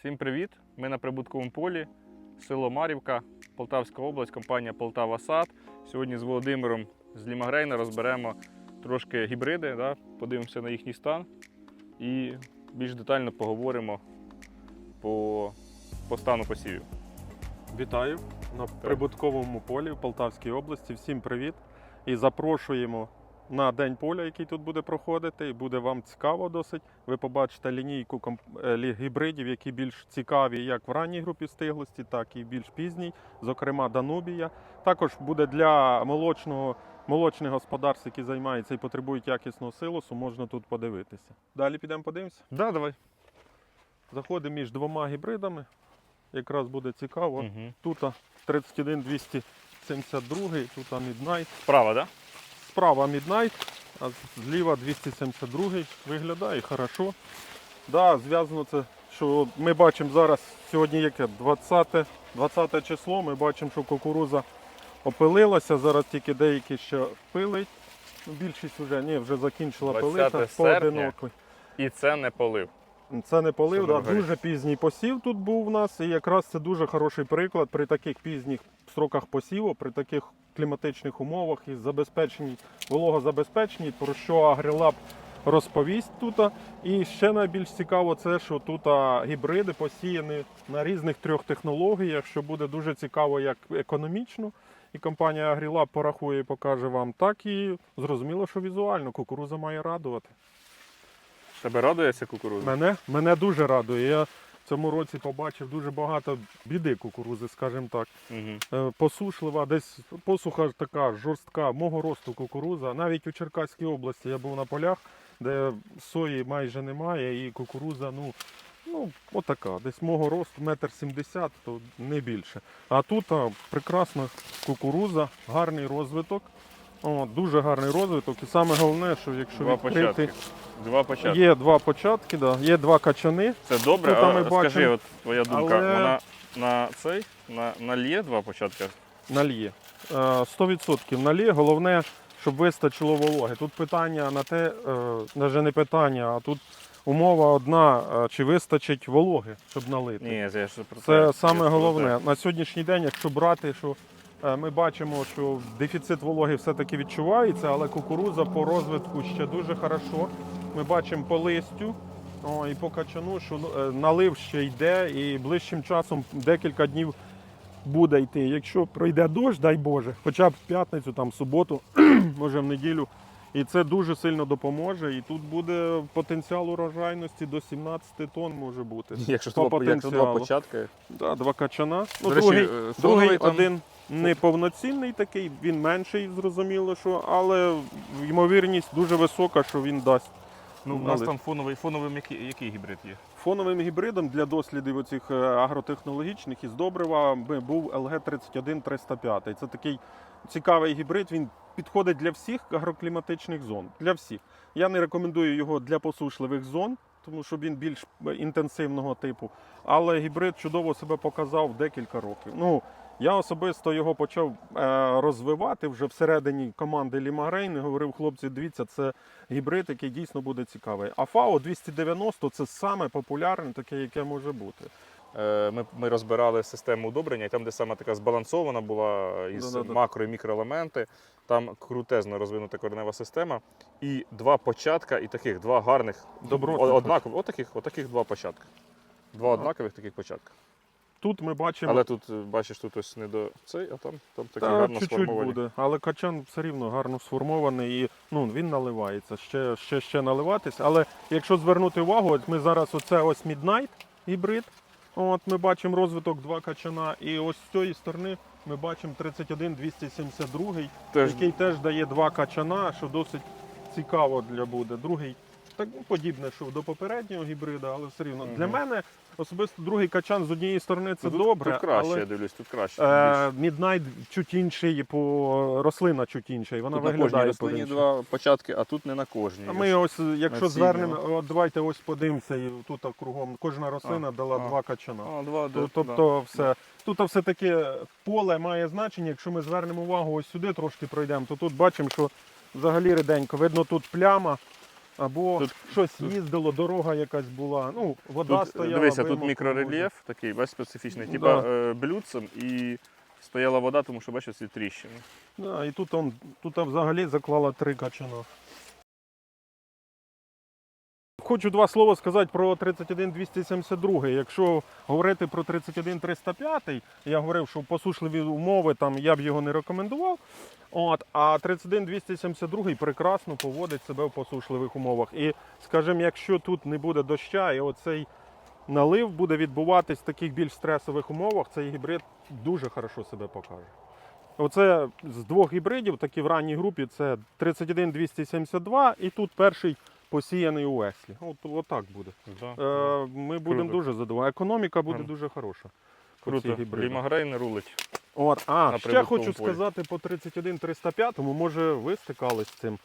Всім привіт! Ми на прибутковому полі, село Марівка, Полтавська область, компанія Полтава Сад. Сьогодні з Володимиром з Лімагрейна розберемо трошки гібриди, да? подивимося на їхній стан і більш детально поговоримо по, по стану посівів. Вітаю на прибутковому полі в Полтавській області. Всім привіт! І запрошуємо на день поля, який тут буде проходити. І буде вам цікаво досить. Ви побачите лінійку е, гібридів, які більш цікаві як в ранній групі стиглості, так і більш пізній, зокрема Данубія. Також буде для молочного. Молочних господарств, які займаються і потребують якісного силосу, можна тут подивитися. Далі підемо подивимося. Да, давай. Заходимо між двома гібридами. Якраз буде цікаво. Угу. Тут 31 272, тут Midnight. Справа, так? Справа Midnight, а зліва 272 виглядає хорошо. Да, зв'язано це, що ми бачимо зараз, сьогодні яке 20, 20 число, ми бачимо, що кукуруза опилилася, зараз тільки деякі ще пилить. Ну, Більшість вже ні, вже закінчила 20 пилити серпня. І це не полив. Це не полив, Це да, дуже пізній посів тут був у нас. І якраз це дуже хороший приклад при таких пізніх строках посіву, при таких кліматичних умовах і забезпеченні, вологозабезпеченні, про що Агрилаб розповість тут. І ще найбільш цікаво, це що тут гібриди посіяні на різних трьох технологіях, що буде дуже цікаво як економічно. І компанія Агрилаб порахує і покаже вам, так і зрозуміло, що візуально кукуруза має радувати. Тебе радує ця кукурудза? Мене, мене дуже радує. Я в цьому році побачив дуже багато біди кукурузи, скажімо так. Угу. Посушлива, десь посуха така жорстка, мого росту кукуруза. Навіть у Черкаській області я був на полях, де сої майже немає, і кукуруза, ну, ну отака, десь мого росту, метр сімдесят, то не більше. А тут а, прекрасна кукуруза, гарний розвиток. О, дуже гарний розвиток. І саме головне, що якщо Два відкрити, початки. Два початки. є два початки, да, є два качани. Це добре, Тут а ми скажи, бачимо, от твоя думка, але- вона на цей, на, нальє два початки? Нальє. Е, 100% нальє. Головне, щоб вистачило вологи. Тут питання на те, навіть не питання, а тут умова одна, е, чи вистачить вологи, щоб налити. Ні, я ж про Це я саме головне. На сьогоднішній день, якщо брати, що е, ми бачимо, що дефіцит вологи все-таки відчувається, але кукуруза по розвитку ще дуже хорошо. Ми бачимо по листю о, і по качану, що е, налив ще йде, і ближчим часом декілька днів буде йти. Якщо пройде дощ, дай Боже, хоча б в п'ятницю, там в суботу, може в неділю. І це дуже сильно допоможе. І тут буде потенціал урожайності до 17 тонн може бути. Якщо По два, якщо два початки. Да, два качана. Ну, До речі, другий, е, другий фоновий неповноцінний такий, він менший, зрозуміло, що, але ймовірність дуже висока, що він дасть. Ну, у нас там фоновий, фоновий який, який гібрид є? Фоновим гібридом для дослідів оцих е, агротехнологічних із добрива був ЛГ-31-305. Це такий цікавий гібрид. Він підходить для всіх агрокліматичних зон. Для всіх. Я не рекомендую його для посушливих зон, тому що він більш е, інтенсивного типу. Але гібрид чудово себе показав декілька років. Ну, я особисто його почав е, розвивати вже всередині команди Лімагрейн. Говорив, хлопці, дивіться, це гібрид, який дійсно буде цікавий. А ФАО 290 це саме популярне, таке, яке може бути. Е, Ми, ми розбирали систему удобрення, і там, де саме така збалансована була із Да-да-да. макро і мікроелементи, там крутезно розвинута коренева система. І два початка, і таких два гарних, Добротних. однакових, отаких, отаких два початка. Два однакових таких початка. Тут ми бачимо, Але тут, е, бачиш, тут ось не до цей, а там, там такі та, гарно чуть-чуть сформовані. буде. Але качан все рівно гарно сформований і ну, він наливається, ще, ще, ще наливатись. Але якщо звернути увагу, от ми зараз оце ось Midnight гібрид. От ми бачимо розвиток два качана, і ось з цієї сторони ми бачимо 31 272 Теж який теж дає два качана, що досить цікаво для буде. Другий так ну, подібне, що до попереднього гібрида, але все рівно. Мгм. Для мене особисто другий качан з однієї сторони це тут, добре. Тут краще, але... я дивлюсь, тут краще. Е, більше. Чуть інший, по рослина чуть інша, і вона Тут на кожній виглядає рослині по-іншому. два початки, а тут не на кожній. А ми ось, якщо звернемо, ну. от давайте ось подивимося, і тут кругом кожна рослина А, дала а. два качана. А, два, То- да, Тобто все. Тут все таки поле має значення. Якщо ми звернемо увагу ось сюди, трошки пройдемо, то тут бачимо, що взагалі ріденько. Видно, тут пляма. Або Тут- щось тут- їздило, дорога якась була. Ну, вода Тут, стояла. дивися, тут мікрорельєф такий, бачиш, специфічний, Да. типа е, блюдцем і стояла вода, тому що бачиш ці тріщини. Да, і тут, он, тут взагалі заклала три качана. Хочу два слова сказати про 31272. Якщо говорити про 31305, я говорив, що посушливі умови там я б його не рекомендував. От, а 31272 прекрасно поводить себе в посушливих умовах. І, скажімо, якщо тут не буде доща, і оцей налив буде відбуватись в таких більш стресових умовах, цей гібрид дуже хорошо себе покаже. Оце з двох гібридів, такі в ранній групі, це 31272 і тут перший посіяний у Веслі. От, отак буде. Да. Е, ми будемо дуже задоволені. Економіка буде дуже хороша. Круто. гібридах. Лімагрейн рулить. От, а, ще хочу полі. сказати по 31305, може ви стикались з цим.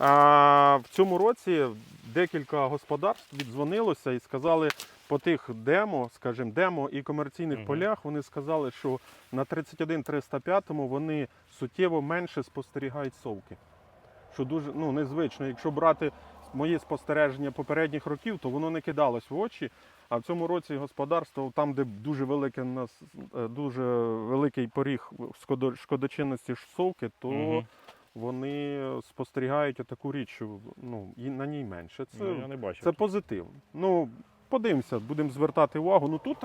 А, в цьому році декілька господарств віддзвонилося і сказали по тих демо, скажімо, демо і комерційних Мгм. полях, вони сказали, що на 31305 вони суттєво менше спостерігають совки. Що дуже ну, незвично. Якщо брати мої спостереження попередніх років, то воно не кидалось в очі. А в цьому році господарство, там, де дуже велике нас, е, дуже великий поріг шкодочинності совки, то Мгм. вони спостерігають таку річ, що ну, і на ній менше. Це, Ну, я не бачив. це позитив. Ну, подивимося, будемо звертати увагу. Ну тут,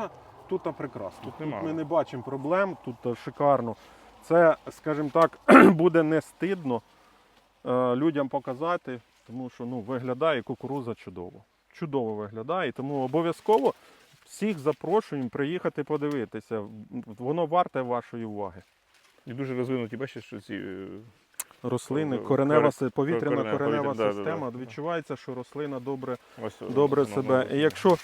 тут прекрасно. Тут Тут, ми не бачимо проблем, тут шикарно. Це, скажімо так, буде не стидно е, людям показати, тому що ну, виглядає кукуруза чудово. Чудово виглядає, тому обов'язково всіх запрошуємо приїхати подивитися. Воно варте вашої уваги. І дуже розвинуті, бачиш, що ці. е, Рослини, коренева, коре- повітряна коренева, коренева повітря- да, да, система. да. Відчувається, що рослина добре Ось, Добре себе. І якщо-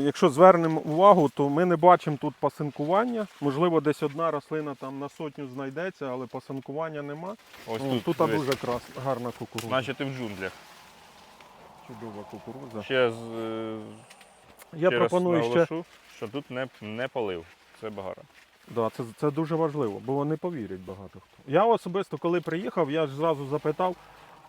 Якщо звернемо увагу, то ми не бачимо тут пасинкування. Можливо, десь одна рослина там на сотню знайдеться, але пасинкування нема. Ось О, тут, тут дивись. дуже крас, гарна кукурудза. Наче ти в джунглях. Чудова кукурудза. Ще, з, е, Я ще раз пропоную ще. наголошу, що тут не, не полив. Це багара. Да, це, це дуже важливо, бо вони повірять багато хто. Я особисто, коли приїхав, я ж зразу запитав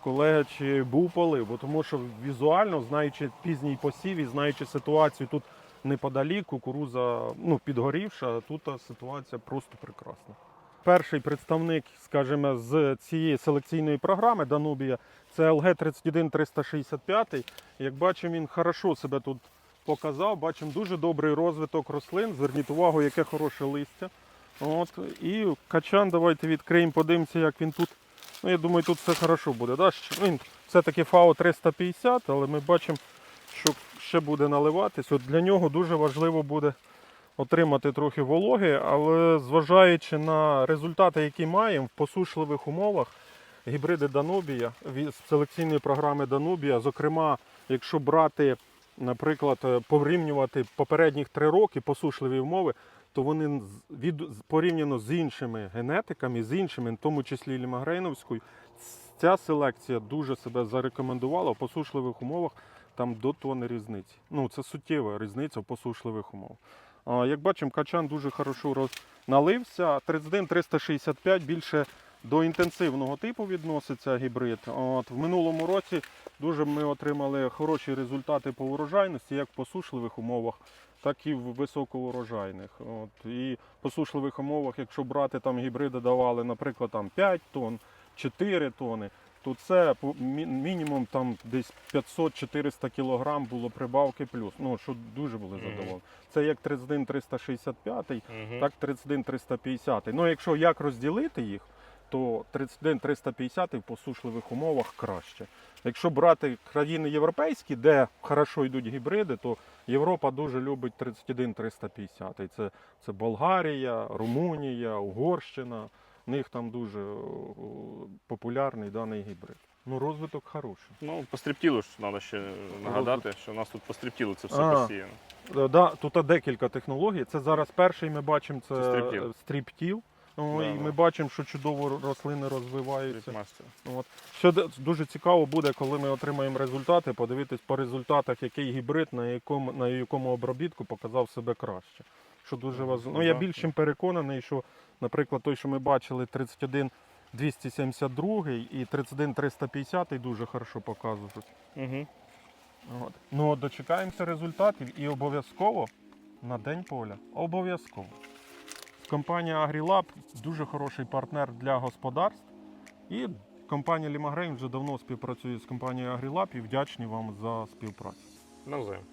колеги, чи був полив, бо тому що візуально, знаючи пізній посів і знаючи ситуацію тут неподалік, кукуруза ну, підгорівша, а тут ситуація просто прекрасна. Перший представник, скажімо, з цієї селекційної програми Данубія це ЛГ 31365. Як бачимо, він хорошо себе тут показав. Бачимо дуже добрий розвиток рослин. Зверніть увагу, яке хороше листя. От. І качан, давайте відкриємо, подивимося, як він тут. Ну, я думаю, тут все хорошо буде. Да? Він все-таки ФАО 350, але ми бачимо, що ще буде наливатись. От для нього дуже важливо буде отримати трохи вологи, але зважаючи на результати, які маємо в посушливих умовах, гібриди Данубія з селекційної програми Данубія, зокрема, якщо брати, наприклад, порівнювати попередніх три роки посушливі умови, то вони від, порівняно з іншими генетиками, з іншими, в тому числі Лімагрейновською, ця селекція дуже себе зарекомендувала в посушливих умовах там до тони різниці. Ну, це суттєва різниця в посушливих умовах. Як бачимо, качан дуже хорошо роз... налився. 31 365 більше до інтенсивного типу відноситься гібрид. От, в минулому році дуже ми отримали хороші результати по урожайності, як в посушливих умовах, так і в високоурожайних. От, і в посушливих умовах, якщо брати там гібриди давали, наприклад, там 5 тонн, 4 тони, то це мінімум там десь 500-400 кілограм було прибавки плюс. Ну, що дуже були задоволені. Це як 31 365, Угу. так 31 350. Ну, якщо як розділити їх, то 31 350 в посушливих умовах краще. Якщо брати країни європейські, де хорошо йдуть гібриди, то Європа дуже любить 31 350. Це, це Болгарія, Румунія, Угорщина. В них там дуже популярний даний гібрид. Ну, розвиток хороший. Ну, по стриптілу ж треба ще нагадати, що у нас тут по стриптілу це все А. посіяно. Е, Да, тут декілька технологій. Це зараз перший ми бачимо це, Це стріптіл. е, стріптіл. О, Да, і да. ми бачимо, що чудово рослини розвиваються. От. Що д- дуже цікаво буде, коли ми отримаємо результати, подивитись по результатах, який гібрид на якому, на якому обробітку показав себе краще. Що дуже важливо. Ну, я більш чим переконаний, що, наприклад, той, що ми бачили, 31 272 і 31350 дуже хорошо показують. Угу. От. Ну, дочекаємося результатів і обов'язково на день поля. Обов'язково. Компанія AgriLab дуже хороший партнер для господарств. І компанія Лімагрейн вже давно співпрацює з компанією AgriLab і вдячні вам за співпрацю. Навзаєм.